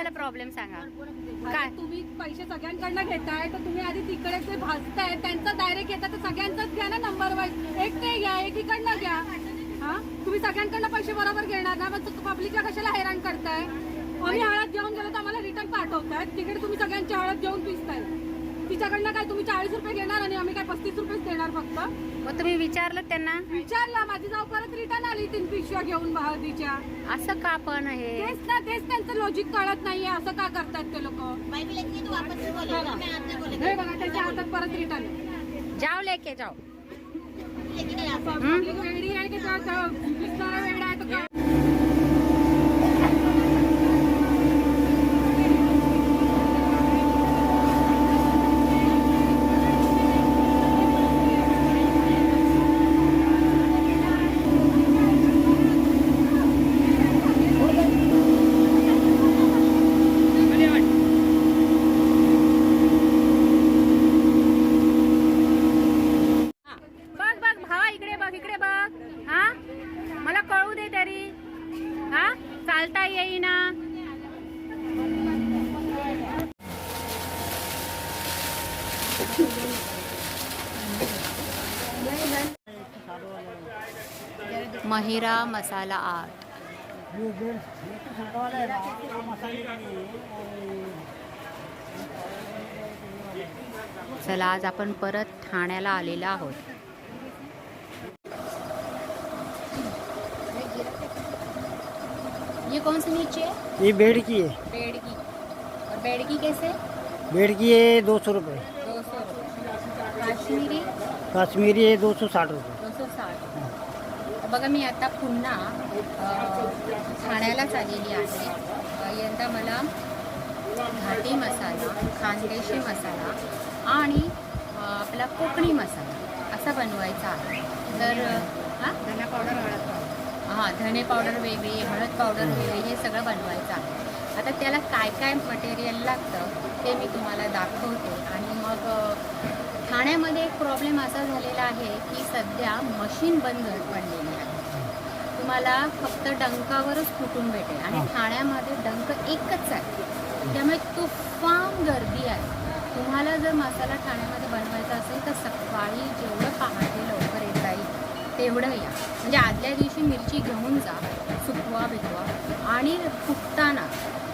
झालं प्रॉब्लेम सांगा. काय? तुम्ही पैसे सगळ्यांकडनं घेताय तर तुम्ही आधी तिकडे जे भाजताय त्यांचा डायरेक्ट घेता तर सगळ्यांचाच घ्या ना नंबर वाईज एक ते घ्या एक इकडनं घ्या. हा? तुम्ही सगळ्यांकडनं पैसे बरोबर घेणार ना मग पब्लिकला कशाला हैराण करताय? आम्ही हळद घेऊन गेलो तर आम्हाला रिटर्न पाठवताय तिकडे तुम्ही सगळ्यांची हळद घेऊन पिसताय. तिच्याकडनं काय तुम्ही चाळीस रुपये घेणार आणि आम्ही काय पस्तीस रुपयेच देणार फक्त? मग तुम्ही विचारलं त्यांना? विचारला. माझी जाऊ परत रिटर्न आली तीन पिशव्या घेऊन हळदीच्या असं का पण हे तेच ना तेच त्यांचं लॉजिक कळत नाहीये. असं का करतात ते लोक? भाई भी लेंगे तो वापस से बोलेगा मैं आज नहीं बोलेगा हे बघा त्याच्या हातात परत रिटर्न जाओ लेके जाओ लेकिन नहीं आता पब्लिक वेगळी आहे की त्या- त्या विसणारा वेगळा आहे तो काय बघ बघ भावा इकडे बघ इकडे बघ हा मला कळू दे तरी हा चालता येईना महिरा मसाला आर्ट. चला आज आपण परत ठाण्याला आलेलो आहोत. ये कौन सी मिर्ची है ये बेड की है। बेड़की. और बेड़की कैसे? बेड की है दो सौ रुपये दो सौ. काश्मीरी? काश्मीरी है दो सौ साठ रुपये बघा मी आता पुन्हा ठाण्यालाच आलेली आहे. यंदा मला घाटी मसाला खानदेशी मसाला आणि आपला कोकणी मसाला असा बनवायचा आहे. तर हां? धना पावडर हळद हां धणे पावडर वेगळी हळद पावडर वेगळी हे सगळं बनवायचं आहे. आता त्याला काय काय मटेरियल लागतं ते मी तुम्हाला दाखवते आणि मग ठाण्यामध्ये एक प्रॉब्लेम असा झालेला आहे की सध्या मशीन बंद पडलेली आहे. तुम्हाला फक्त डंकावरच कुटून भेटेल आणि. ठाण्यामध्ये डंक एकच आहे. त्यामुळे तुफान गर्दी आहे. तुम्हाला जर मसाला ठाण्यामध्ये बनवायचा असेल तर सकाळी जेवढं पहाटे लवकर येता येईल तेवढं या. म्हणजे आदल्या दिवशी मिरची घेऊन जा सुकवा बिकवा आणि कुटताना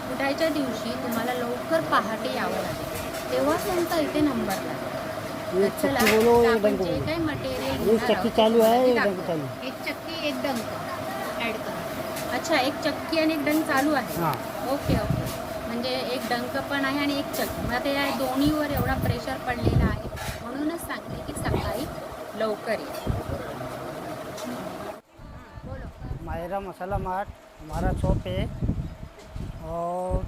कुटायच्या दिवशी तुम्हाला लवकर पहाटे यावं लागेल. तेव्हा तुमचा इथे नंबर लागेल चला, चक्की बोलो आपण डंक बोलो ये चक्की चालू आहे, दाखव. डंक चालू. एक चक्की एक डंक ऍड कर. अच्छा एक चक्की आणि एक डंक चालू आहे. हाँ. Okay okay. म्हणजे एक डंक पण आहे आणि एक चक्की. मग या दोन्हीवर एवढा प्रेशर पडलेला आहे. म्हणूनच सांगते की सकाळी लवकर ये. मायरा मसाला मार्ट हमारा शॉप है और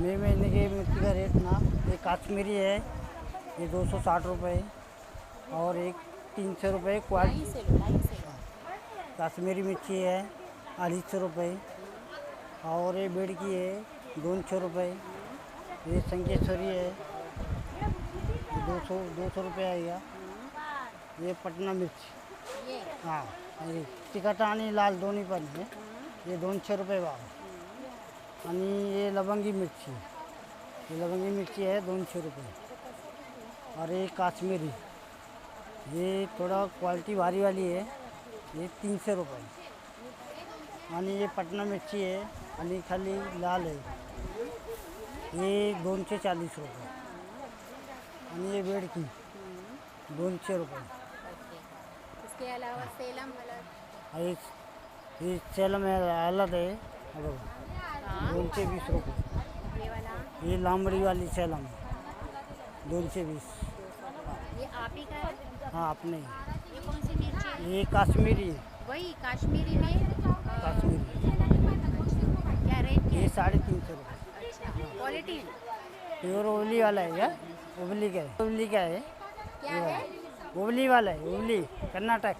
बताओ हाँ मई महीने के मिर्ची का रेट ना ये काश्मीरी है ये दो सौ साठ रुपये और एक तीन सौ रुपये क्वालिटी से से काश्मीरी मिर्ची है अडीच सौ रुपये और ये बेड की है दोन सौ रुपये ये संकेश्वरी है दो सौ दो सौ रुपये आएगा ये। पटना मिर्ची। ये। हाँ ये आणि लाल दोन्ही पण ये हे दोनशे रुपये भाव आणि हे लवंगी मिरची. हे लवंगी मिरची आहे दोनशे रुपये. ये काश्मीरी. ये थोड़ा क्वालिटी भारी वाली है तीनशे रुपये. आणि ये पटना मिरची आहे आणि खाली लाल आहे. हे दोनशे चाळीस रुपये. आणि हे बेडकी दोनशे रुपये. हे हे सेलम आहे अलग आहे. हा बघा. हाँ दोनशे वीस रुपये। ये वाला ही लांबडीवाली सेलम दोनशे वीस ये आप ही का है? हां आपने ये कौन सी मिर्ची है? हे काश्मीरी आहे, वही काश्मीरी में अ, काश्मीरी। क्या रेट क्या हे? है साडेतीनशे रुपये। अच्छा क्वालिटी प्युअर ओवली वाला आहे का ओवली काय ओवली काय आहे क्या है ओवली वाला आहे ओवली कर्नाटक।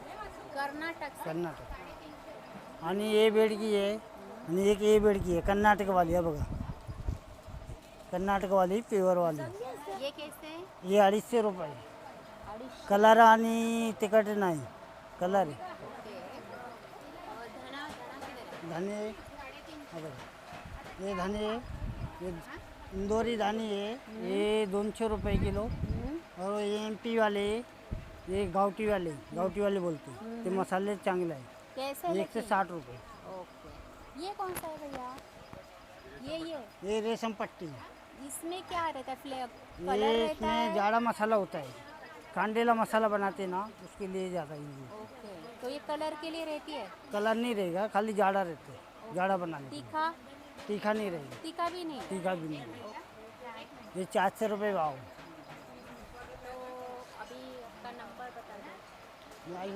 कर्नाटक। से कर्नाटक आणि हे बेडकी आहे आणि एक हे बेडकी आहे कर्नाटकवाली आहे बघा. कर्नाटकवाली प्युअरवाली. ये कैसे? है हे अडीचशे रुपये. कलर आणि तिखट नाही. कलर आहे. धना धने हे बघा. ये धने ये इंदौरी धाने है ये दोनशे रुपये किलो. और ये एम पी वाले ये गावठी वाले गावठी वाले बोलते हैं। ते मसाले चांगले आहे. कैसे एक से साठ रुपये. ओके. ये कौन सा है भैया? ये ये। ये रेशम पट्टी। इसमें क्या रहता है? फ्लेवर ये इसमें जाड़ा मसाला होता है। कांडेला मसाला बनाते ना उसके लिए ज़्यादा यूज़ ओके तो ये कलर के लिए रहती है? कलर नहीं रहेगा खाली जाड़ा रहते हैं। जाड़ा बनाने तीखा? तीखा नहीं रहेगा। तीखा भी नहीं? तीखा भी नहीं ये चार सौ रुपये भाव तो अभी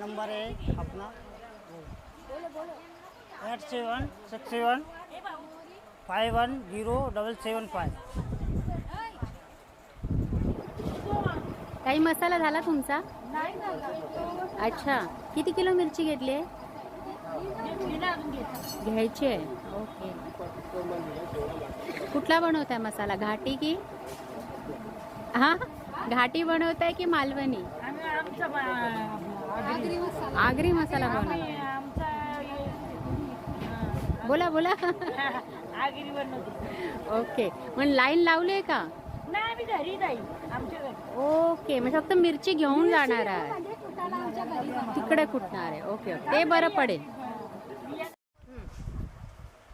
नंबर है अपना। बोलो बोलो। Eight seven six seven five one zero double seven five काही मसाला झाला तुमचा? अच्छा. किती किलो मिरची घेतली आहे? घ्यायची आहे. ओके. कुठला बनवताय मसाला? घाटी की? हा? घाटी बनवताय की मालवणी? आगरी मसाला बनवताय. बोला बोला. ओके मग लाईन लावले का? ओके म्हणजे फक्त मिरची घेऊन जाणार आहे. तिकडे कुठणार आहे. ओके ओके ते बरं पडेल.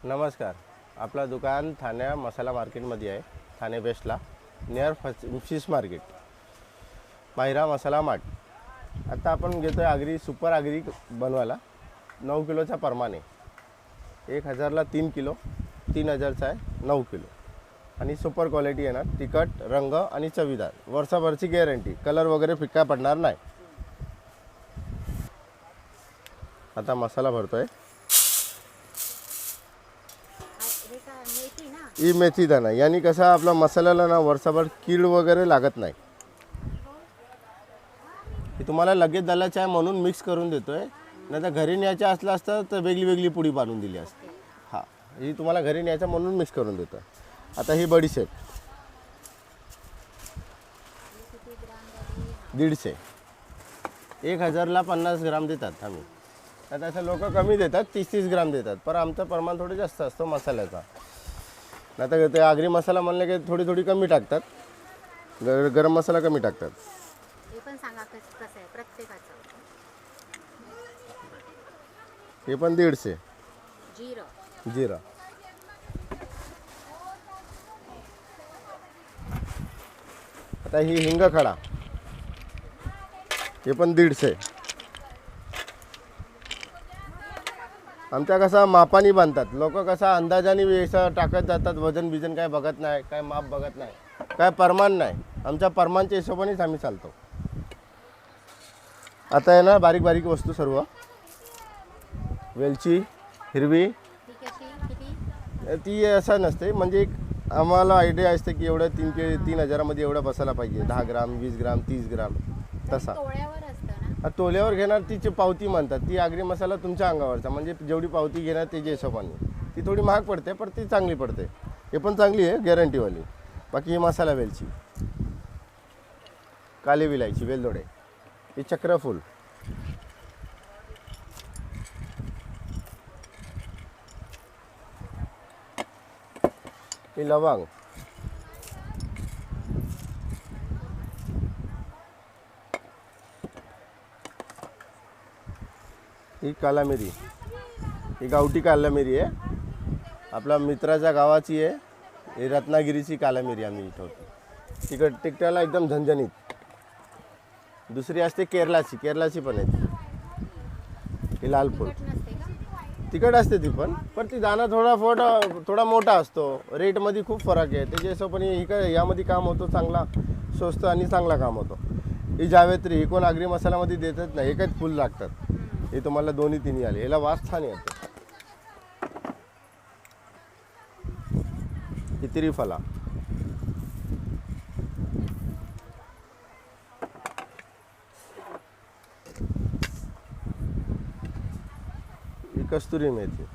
नमस्कार. आपलं दुकान ठाण्या मसाला मार्केटमध्ये आहे. ठाणे वेस्टला नियर फस fish market Mahira masala mart. आता आपण घेतो आहे आगरी सुपर आगरी बनवायला. नऊ किलोचा प्रमाणे एक हजारला तीन किलो तीन हजारचा आहे नऊ किलो. आणि सुपर क्वालिटी येणार. तिखट रंग आणि चवीदार. वर्षाभरची गॅरंटी कलर वगैरे फिक्का पडणार नाही. आता मसाला भरतो आहे ही मेथी दाणा. यांनी कसं आपला मसाल्याला ना वर्षभर कीड वगैरे लागत नाही. तुम्हाला लगेच दलाचं आहे म्हणून मिक्स करून देतोय. नाही तर घरी न्यायच्या असलं असतं तर वेगळी वेगळी पुडी बांधून दिली असते. हां तुम्हाला घरी न्यायचं म्हणून मिक्स करून देतो. आता ही बडीशेप. दीडशे. एक हजारला पन्नास ग्राम देतात आम्ही. आता असं लोक कमी देतात तीस तीस ग्राम देतात. पण आमचं प्रमाण थोडं जास्त असतो मसाल्याचा. नाही तर ते आगरी मसाला म्हणले की थोडी थोडी कमी टाकतात. गर गरम मसाला कमी टाकतात. हे हे पण दीडशे. जिरं जिरा आता ही हिंग खडा. हे पण दीडशे. आमच्या कसा मापानी बांधतात. लोक कसा अंदाजाने असं टाकत जातात वजन बिजन काय बघत नाही काय माप बघत नाही काय परमान नाही. आमच्या परमानच्या हिशोबानेच आम्ही चालतो. आता आहे ना बारीक बारीक वस्तू सर्व. वेलची हिरवी ती असं नसते म्हणजे एक आम्हाला आयडिया असते की एवढं तीन के तीन हजारामध्ये एवढं बसायला पाहिजे. दहा ग्राम वीस ग्राम तीस ग्राम. तसा. तोळ्यावर असतं ना? आ, तोल्यावर घेणार तिची पावती म्हणतात ती आगरी मसाला तुमच्या अंगावरचा. म्हणजे जेवढी पावती घेणार त्याच्या हिशोबाने. ती थोडी महाग पडते पण ती चांगली पडते. हे पण चांगली आहे गॅरंटीवाली बाकी ही मसाला वेलची. काली विलायची वेलदोडे. ही चक्रफूल ही लवंग ही काला मिरी ही गावठी काला मिरी आहे. आपल्या मित्राच्या गावाची आहे. ही रत्नागिरीची काला मिरी आम्ही ठेवतो तिकड तिकटाला एकदम झणझणीत. दुसरी असते केरलाची. केरलाची पण आहे ही लालपूर तिखट तिकट असते ती पण. पण ती दाणा थोडा फोटा थोडा मोठा असतो. रेटमध्ये खूप फरक आहे. त्याच्या हिशोबाने ही काय यामध्ये काम होतो चांगला स्वस्त आणि चांगला काम होतो. ही जावेत्री ही कोण आगरी मसाल्यामध्ये देतच नाही. एकच फुल लागतात. हे तुम्हाला दोन्ही तिन्ही आले. याला वास छान येतो. ही त्रिफला. कस्तुरी मेथी.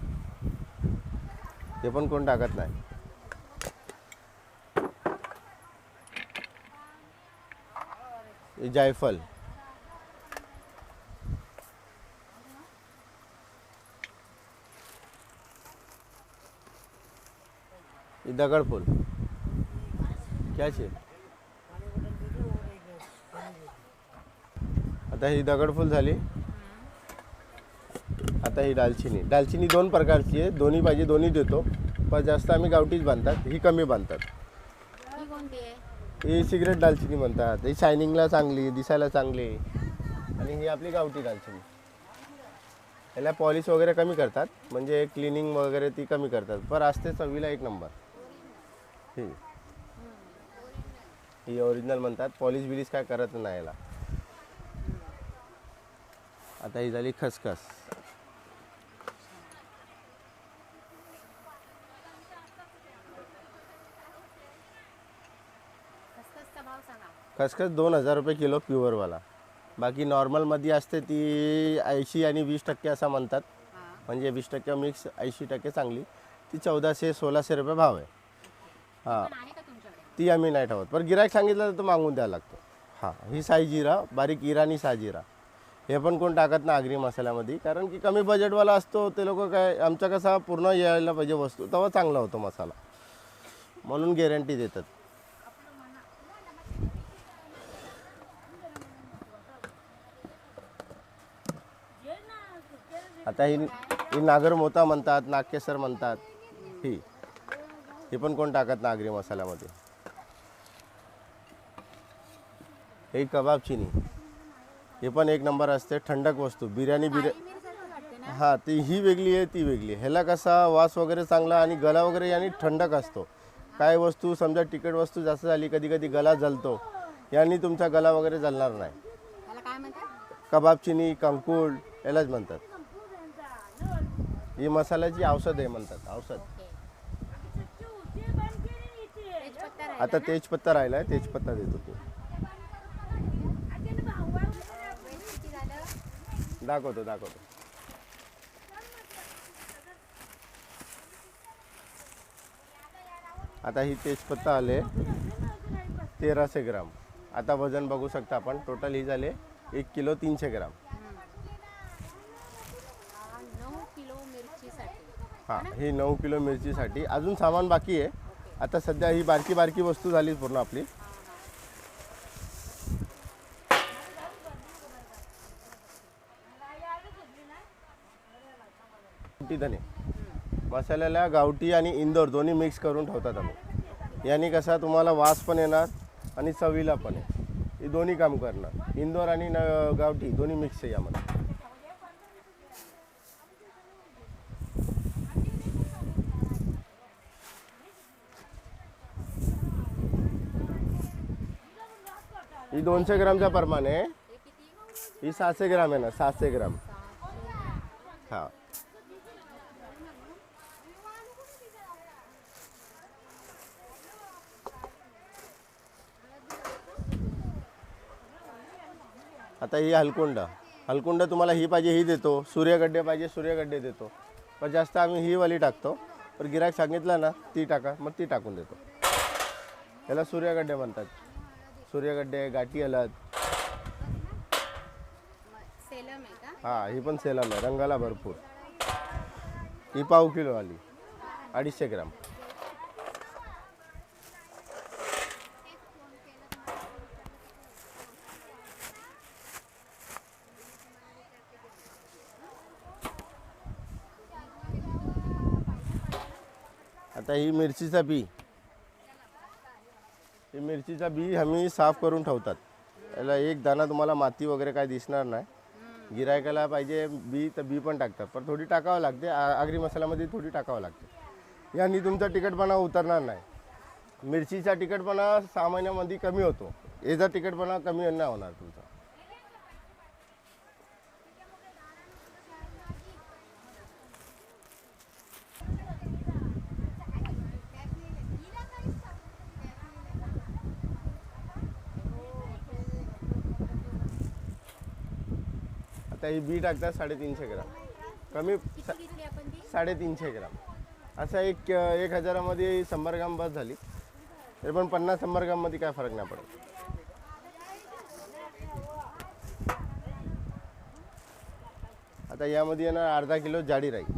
ते पण कोण टाकत नाही. ही जायफल. ही दगडफूल क्याचे आता ही दगडफूल झाली. आता ही दालचिनी. दालचिनी दोन प्रकारची आहे. दोन्ही पाहिजे दोन्ही देतो. पण जास्त आम्ही गावठीच बांधतात. ही कमी बांधतात. ही सिगरेट दालचिनी म्हणतात. ही शायनिंगला चांगली दिसायला चांगली. आणि ही आपली गावठी दालचिनी. याला पॉलिश वगैरे कमी करतात. म्हणजे क्लिनिंग वगैरे ती कमी करतात. पर असते चवीला एक नंबर. ही. ही ओरिजिनल म्हणतात. पॉलिश बिलिश काय करत नाही याला आता ही झाली खसखस खसखसचा भाव सांगा खसखस दोन हजार रुपये किलो प्युअरवाला. बाकी नॉर्मलमध्ये असते ती ऐंशी आणि वीस टक्के असं म्हणतात. म्हणजे वीस टक्के मिक्स ऐंशी टक्के चांगली. ती चौदाशे सोळाशे रुपये भाव आहे. हां. ती आम्ही नाही ठेवत. पण गिरायक सांगितलं तर तो मागून द्यायला लागतो. हां. ही साई जिरा बारीक इराणी साजिरा हे पण कोण टाकत ना आगरी मसाल्यामध्ये. कारण की कमी बजेटवाला असतो ते लोक काय आमचा कसा पूर्ण यायला पाहिजे वस्तू तेव्हा चांगला होतो मसाला. म्हणून गॅरंटी देतात. आता ही ही नागरमोता म्हणतात नागकेसर म्हणतात. ही. ही पण कोण टाकत ना आगरी मसाल्यामध्ये? हे कबाब चिनी. हे पण एक नंबर असते थंडक वस्तू. बिर्याणी बिर्या हा ती ही वेगळी आहे ती वेगळी ह्याला कसा वास वगैरे चांगला आणि गला वगैरे आणि थंडक असतो. काय वस्तू समजा तिखट वस्तू जास्त झाली कधी कधी गला जलतो यांनी तुमचा गला वगैरे जलणार नाही. कबाब चिनी कंकुळ यालाच म्हणतात. ही मसाल्याची औषध आहे म्हणतात औषध. तेजपत्ता राहिला आता तेजपत्ता राहिला आहे तेजपत्ता देतो तू. किती झालं दाखवतो दाखवतो. आता ही तेजपत्ता आले तेराशे ग्राम. आता वजन बघू शकता आपण टोटल ही झाले एक किलो तीनशे ग्राम हा, नऊ किलो मिरचीसाठी हां ही नऊ किलो मिरचीसाठी. अजून सामान बाकी आहे. आता सध्या ही बारकी बारकी वस्तू झाली पूर्ण आपली. गावठी धने. मसाल्याला गावठी आणि इंदोर दोन्ही मिक्स करून ठेवतात आम्ही. यांनी कसा तुम्हाला वास पण येणार आणि चवीला पण आहे. हे दोन्ही काम करणार. इंदोर आणि न- गावठी दोन्ही मिक्स आहे यामध्ये. ही दोनशे ग्रामच्या प्रमाणे. हे। ही सहाशे ग्राम आहे ना सहाशे ग्राम। हा। आता ही हलकुंड। हलकुंड तुम्हाला ही पाहिजे, ही देतो. सूर्यगड्डे पाहिजे, सूर्यगड्डे देतो. पण जास्त आम्ही ही वाली टाकतो. पण गिराक सांगितलं ना, ती टाका, मग ती टाकून देतो. याला सूर्यगड्डे म्हणतात. सूर्यगड्डे गाठी हलद. सेलम आहे का? हा ही पण सेलम आहे. रंगाला भरपूर. ही पाव किलो आली. अडीचशे ग्राम. आता ही मिरचीचा बी. ही मिरचीचा बी आम्ही साफ करून ठेवतात. याला एक दाना तुम्हाला माती वगैरे काय दिसणार नाही. गिरायकाला पाहिजे बी तर बी पण टाकतात. पण थोडी टाकावं लागते. आगरी मसाल्यामध्ये थोडी टाकावं लागते. यांनी तुमचा तिखटपणा उतरणार नाही. मिरचीचा तिखटपणा सहा महिन्यामध्ये कमी होतो. याचा तिखटपणा कमी नाही होणार तुमचा. आता ही बी टाकतात साडेतीनशे ग्राम. कमी सा- साडेतीनशे ग्राम. असा एक एक हजारामध्ये शंभर ग्राम बस झाली. तरी पण पन्नास शंभर ग्राममध्ये काय फरक नाही पडत. आता यामध्ये येणार अर्धा किलो जाडी राहील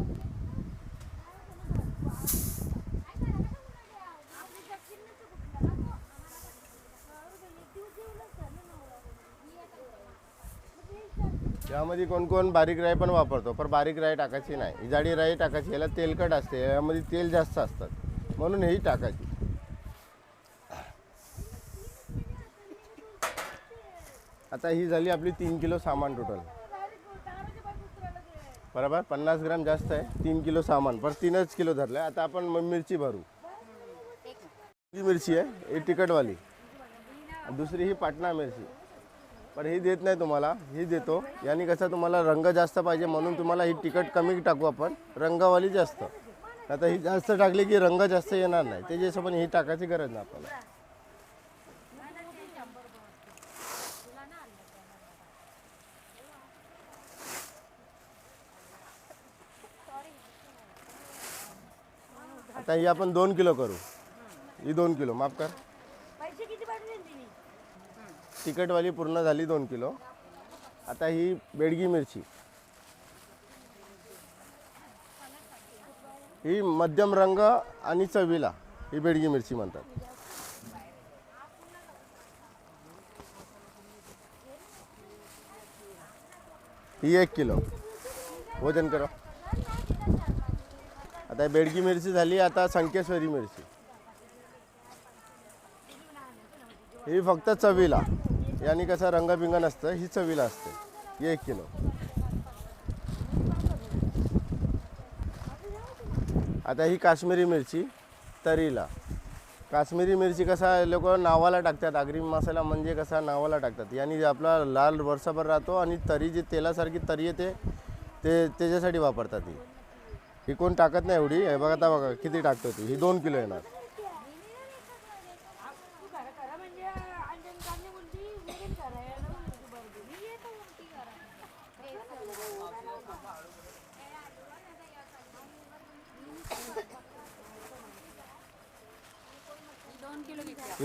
यामध्ये कोण कोण बारीक राई पण वापरतो पण बारीक राई टाकायची नाही. ही जाडी राई टाकायची याला तेलकट असते यामध्ये तेल जास्त असतात. म्हणून ही टाकायची. आता ही झाली आपली तीन किलो सामान टोटल बरोबर? पन्नास ग्राम जास्त आहे तीन किलो सामान. पर तीनच किलो धरलं आता आपण मिरची भरू. ही मिरची आहे ही तिखटवाली. दुसरी ही पाटणा मिरची. पण ही देत नाही तुम्हाला ही देतो. याने कसं तुम्हाला रंग जास्त पाहिजे म्हणून तुम्हाला ही तिखट कमी टाकू आपण. रंगवाली जास्त. आता ही जास्त टाकली की रंग जास्त येणार नाही. त्याच्यासोबत ही टाकायची गरज नाही आपल्याला. आता ही आपण दोन किलो करू. ही दोन किलो. माफ कर. तिखटवाली पूर्ण झाली दोन किलो. आता ही बेडगी मिरची. ही मध्यम रंग आणि चवीला ही बेडगी मिरची म्हणतात. ही एक किलो. वजन करा. आता बेडगी मिरची झाली आता संकेश्वरी मिरची. ही फक्त चवीला. याने कसं रंगबिंग नसतं ही चवीला असते. एक किलो. आता ही काश्मीरी मिरची तरीला. काश्मीरी मिरची कसा लोक नावाला टाकतात आगरी मसाला म्हणजे कसा नावाला टाकतात. याने आपला लाल वर्षभर राहतो आणि तरी जी तेलासारखी तरी येते ते त्याच्यासाठी वापरतात ही. ही कोण टाकत नाही एवढी हे बघा आता बघा किती टाकतो ती. ही दोन किलो येणार.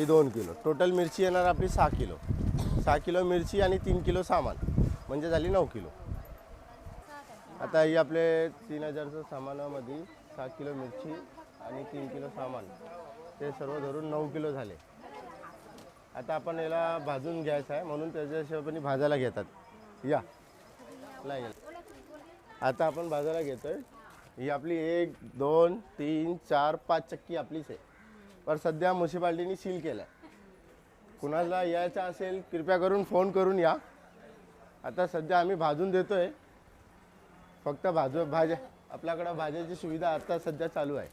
ही दोन किलो. टोटल मिरची येणार आपली सहा किलो. सहा किलो मिरची आणि तीन किलो सामान. म्हणजे झाली नऊ किलो. आता ही आपले तीन हजारचं सामानामध्ये सहा किलो मिरची आणि तीन किलो सामान. ते सर्व धरून नऊ किलो झाले. आता आपण याला भाजून घ्यायचं आहे. म्हणून त्याच्या हिशोबाने भाजायला घेतात. या. नाही आता आपण भाजायला घेतोय. ही आपली एक दोन तीन चार पाच चक्की आपलीच आहे. पण सध्या म्युन्सिपाल्टीने सील केलं आहे कुणाला यायचं असेल कृपया करून फोन करून या. आता सध्या आम्ही भाजून देतो आहे फक्त भाजू भाज्या आपल्याकडं भाज्याची सुविधा आता सध्या चालू आहे.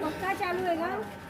पक्का चालू आहे का?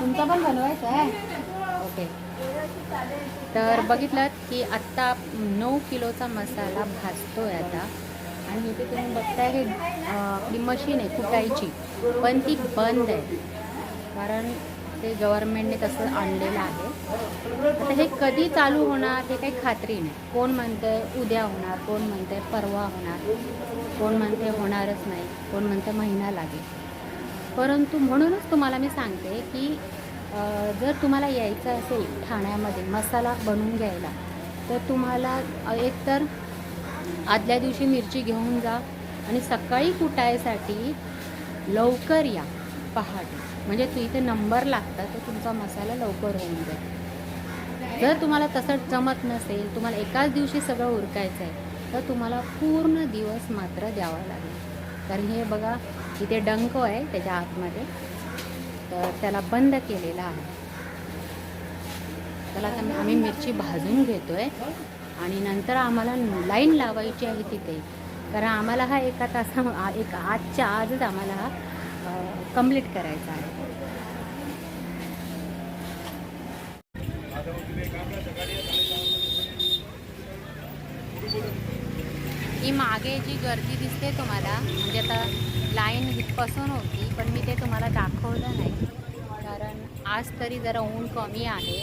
तुमचा पण बनवायचा आहे. ओके. तर बघितलं की आत्ता नऊ किलोचा मसाला भाजतोय आता. आणि इथे तुम्ही बघताय हे आपली मशीन आहे कुटायची पण ती बंद आहे. कारण ते गव्हर्नमेंटने तसं आणलेलं आहे. आता हे कधी चालू होणार हे काही खात्री नाही. कोण म्हणतंय उद्या होणार कोण म्हणतंय परवा होणार कोण म्हणते होणारच नाही कोण म्हणते महिना लागेल. परंतु म्हणूनच तुम्हाला मी सांगते की जर तुम्हाला यायचं असेल ठाण्यामध्ये मसाला बनवून घ्यायला तर तुम्हाला एकतर आदल्या दिवशी मिरची घेऊन जा आणि सकाळी कुटायसाठी लवकर या पहाटे. म्हणजे तू इथे नंबर लागतात तर तुमचा मसाला लवकर होऊन जाईल. जर तुम्हाला तसं जमत नसेल तुम्हाला एकाच दिवशी सगळं उरकायचं आहे तर तुम्हाला पूर्ण दिवस मात्र द्यावा लागेल. कारण हे बघा इथे डंक आहे त्याच्या आतमध्ये. तर त्याला बंद केलेला आहे. त्याला आता आम्ही मिरची भाजून घेतोय आणि नंतर आम्हाला लाईन लावायची आहे तिथे. कारण आम्हाला हा एका तासा एक आजच्या आजच आम्हाला हा कंप्लीट करायचा आहे. ही मागे जी गर्दी दिसते तुम्हाला म्हणजे आता लाईन इथपासून होती पण मी ते तुम्हाला दाखवलं नाही. कारण आज तरी जरा ऊन कमी आहे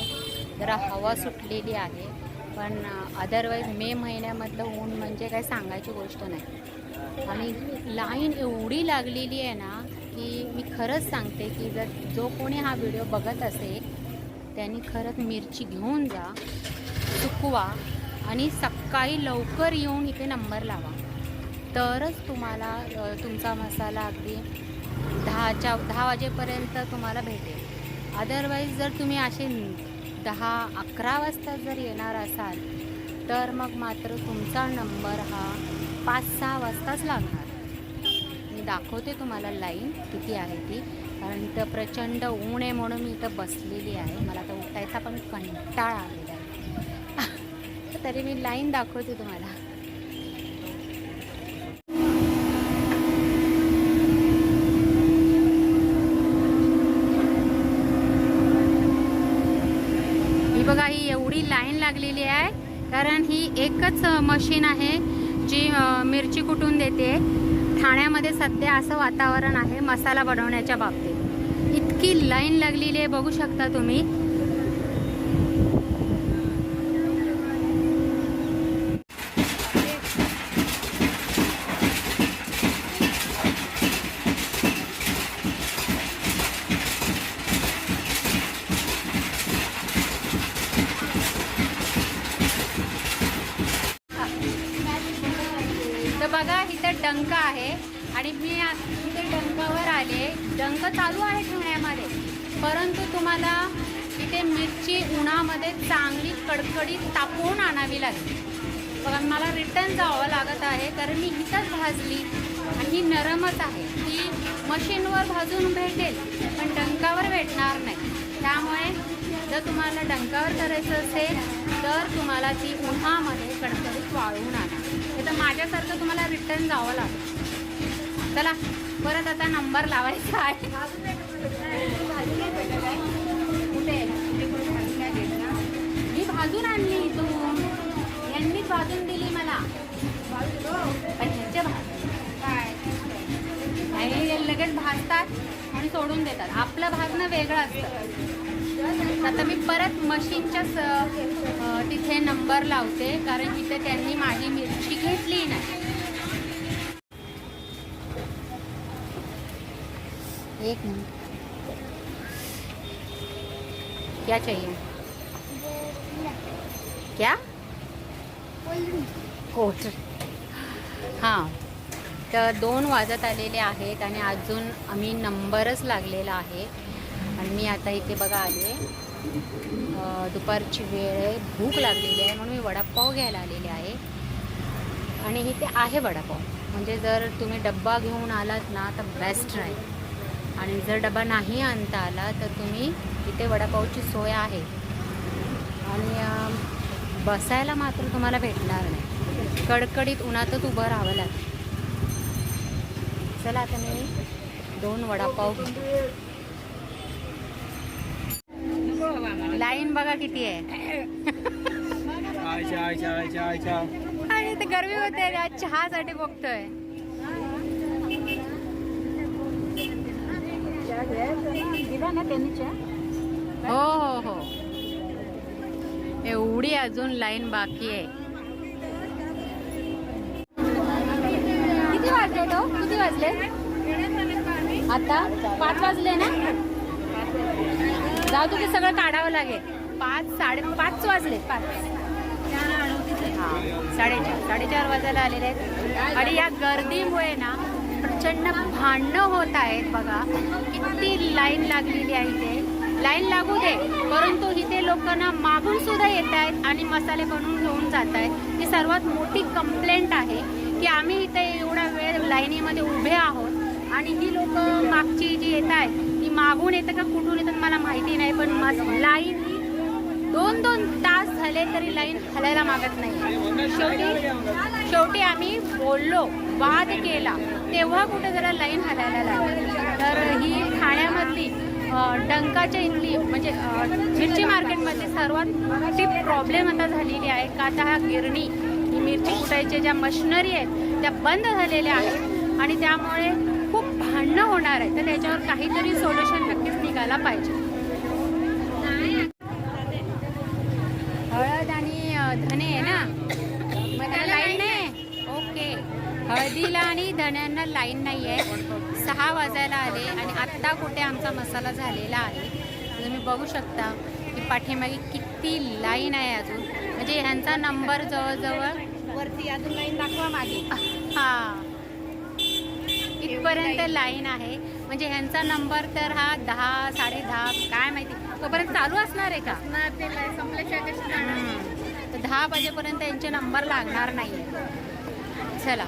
जरा हवा सुटलेली आहे पण अदरवाईज मे महिन्यामधलं ऊन म्हणजे काय सांगायची गोष्ट नाही. आणि लाईन एवढी लागलेली आहे ना की मी खरंच सांगते की जर जो कोणी हा व्हिडिओ बघत असेल त्यांनी खरंच मिरची घेऊन जा सुकवा आणि सकाळी लवकर येऊन इथे नंबर लावा. तरच तुम्हाला तुमचा मसाला अगदी दहाच्या दहा वाजेपर्यंत तुम्हाला भेटेल. अदरवाईज जर तुम्ही असे दहा अकरा वाजता जर येणार असाल तर मग मात्र तुमचा नंबर हा पाच सहा वाजताच लागणार. मी दाखवते तुम्हाला लाईन किती आहे ती. कारण इथं प्रचंड ऊन आहे म्हणून मी इथं बसलेली आहे. मला तर उठायचा पण कंटाळा आलेला आहे. तरी मी लाईन दाखवते तुम्हाला ही बघा ही एवढी लाईन लागलेली आहे. कारण ही एकच मशीन आहे जी मिरची कुटून देते? ठाण्यामध्ये सध्या असं वातावरण आहे मसाला बनवण्याच्या बाबतीत. इतकी लाईन लागलेली आहे बघू शकता तुम्ही. कडकडीत तापवून आणावी लागेल. बघा मला रिटर्न जावं लागत आहे कारण मी इथंच भाजली आणि ही नरमच आहे. ती मशीनवर भाजून भेटेल पण डंकावर भेटणार नाही. त्यामुळे जर तुम्हाला डंकावर करायचं असेल तर तुम्हाला ती उन्हामध्ये कडकडीत वाळवून आणा. हे तर माझ्यासारखं तुम्हाला रिटर्न जावं लागेल. चला परत आता नंबर लावायचा आहे. लगेच भाजतात आणि सोडून देतात. आपलं भाजणं वेगळं असतं. आता मी परत मशीनच्याच तिथे नंबर लावते कारण तिथे त्यांनी माझी मिरची घेतली नाही. एक मिनिट. क्या चाहिए? क्या? कोट हां. तर दोन वाजत आलेले आहेत आणि अजून आम्ही नंबरच लागलेला आहे. आणि मी आता इथे बघा आले दुपारची वेळ आहे. भूक लागलेली आहे म्हणून मी वडापाव घ्यायला आलेले आहे. आणि इथे आहे वडापाव. म्हणजे जर तुम्ही डब्बा घेऊन आलात ना तर बेस्ट राहील आणि जर डबा नाही आणता आला तर तुम्ही इथे वडापावची सोय आहे. आणि बसायला मात्र तुम्हाला भेटणार नाही. कडकडीत उन्हातच उभं राहावं लागेल चला आता मी दोन वडापाव. लाईन बघा किती आहे. आणि ते गरमी होते चहासाठी बघतोय हो हो हो. एवढी अजून लाईन बाकी आहे. किती वाजले किती वाजले? आता पाच वाजले ना? जाऊ तू ते सगळं काढावं लागेल. पाच साडे पाच वाजले. पाच. हा साडेचार. साडेचार वाजायला आलेले आहेत. आणि या गर्दीमुळे ना प्रचंड भांडणं होत आहेत बघा. किती लाईन लागलेली आहे इथे. लाईन लागू दे परंतु इथे लोकांना मागून सुद्धा येत आहेत आणि मसाले बनवून घेऊन जात आहेत. ही सर्वात मोठी कंप्लेंट आहे. की आम्ही इथे एवढा वेळ लाईनीमध्ये उभे आहोत आणि ही लोक मागची जी येत आहेत ती मागून येतं का कुठून येतात मला माहिती नाही पण लाईन ही दोन दोन तास झाले तरी लाईन हलायला मागत नाही. शेवटी शेवटी आम्ही बोललो वाद केला तेव्हा कुठे जरा लाईन हलायला लागली. तर ही ठाण्यामधली डंकाच्या इथली म्हणजे अ, मिरची मार्केटमधली सर्वात मोठी प्रॉब्लेम आता झालेली आहे का त्या गिरणी. मिरची कुटायच्या ज्या मशिनरी आहेत त्या बंद झालेल्या आहेत आणि त्यामुळे खूप भांडणं होणार आहे. तर त्याच्यावर काहीतरी सोल्युशन नक्कीच निघायला पाहिजे. हळद आणि धने आहे ना? मग त्याला लाईन नाही. ओके. हळदीला आणि धण्यांना लाईन नाही आहे. सहा वाजायला आले आणि आत्ता कुठे आमचा मसाला झालेला आहे? तुम्ही बघू शकता की पाठीमागे किती लाईन आहे अजून. म्हणजे ह्यांचा नंबर जवळजवळ वरती अजून लाईन दाखवा मागे. हा. इथपर्यंत लाईन आहे. म्हणजे ह्यांचा नंबर तर हा दहा साडे दहा काय माहिती. तोपर्यंत चालू असणार आहे का? संपल्याशिवाय. तर दहा वाजेपर्यंत यांचे नंबर लागणार नाही चला.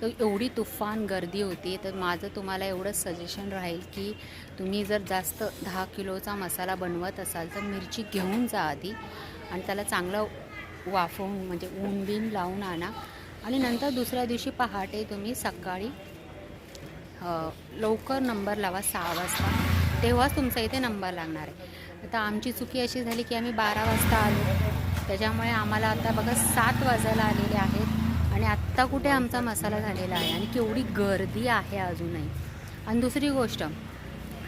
तर एवढी तुफान गर्दी होती. तर माझं तुम्हाला एवढं सजेशन राहील की तुम्ही जर जास्त दहा किलोचा मसाला बनवत असाल तर मिरची घेऊन जा आधी आणि त्याला चांगलं वाफवून म्हणजे ऊन बिन लावून आणा. आणि नंतर दुसऱ्या दिवशी पहाटे तुम्ही सकाळी लवकर नंबर लावा सहा वाजता. तेव्हाच तुमचा इथे नंबर लागणार आहे. आता आमची चुकी अशी झाली की आम्ही बारा वाजता आलो. त्याच्यामुळे आम्हाला आता बघा सात वाजायला आलेले आहेत. आणि आत्ता कुठे आमचा मसाला झालेला आहे आणि केवढी गर्दी आहे अजूनही. आणि दुसरी गोष्ट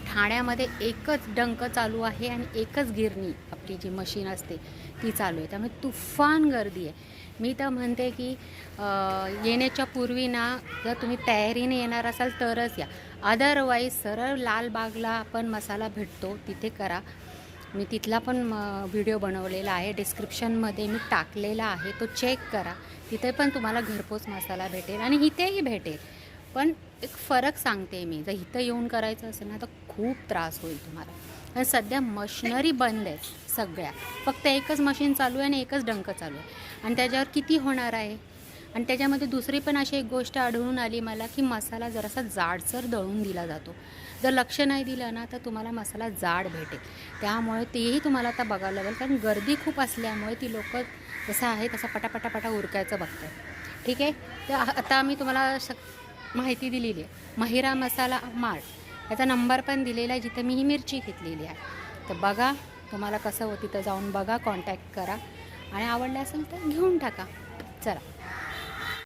ठाण्यामध्ये एकच डंक चालू आहे आणि एकच गिरणी आपली जी मशीन असते ती चालू आहे. त्यामुळे तुफान गर्दी आहे. मी तर म्हणते की येण्याच्या पूर्वी ना जर तुम्ही तयारीने येणार असाल तरच या. अदरवाईज सरळ लालबागला आपण मसाला भेटतो तिथे करा. मी तिथला पण व्हिडिओ बनवलेला आहे. डिस्क्रिप्शनमध्ये मी टाकलेला आहे. तो चेक करा. तिथे पण तुम्हाला घरपोच मसाला भेटेल आणि इथेही भेटेल. पण एक फरक सांगते मी. जर इथं येऊन करायचं असेल ना तर खूप त्रास होईल तुम्हाला. आणि सध्या मशिनरी बंद आहेत सगळ्या. फक्त एकच मशीन चालू आहे आणि एकच डंक चालू आहे. आणि त्याच्यावर किती होणार आहे? आणि त्याच्यामध्ये दुसरी पण अशी एक गोष्ट आढळून आली मला की मसाला जरासा जाडसर दळून दिला जातो. जर लक्ष नाही दिलं ना तर तुम्हाला मसाला जाड भेटेल. त्यामुळे तेही तुम्हाला आता बघावं लागेल कारण गर्दी खूप असल्यामुळे ती लोक जसं आहे तसं पटापटापटा उरकायचं बघतात ठीक आहे? तर आता मी तुम्हाला शक माहिती दिलेली आहे. महिरा मसाला मार्ट याचा नंबर पण दिलेला आहे जिथं मी ही मिरची घेतलेली आहे. तर बघा तुम्हाला कसं हो तिथं जाऊन बघा कॉन्टॅक्ट करा. आणि आवडलं असेल तर घेऊन टाका. चला.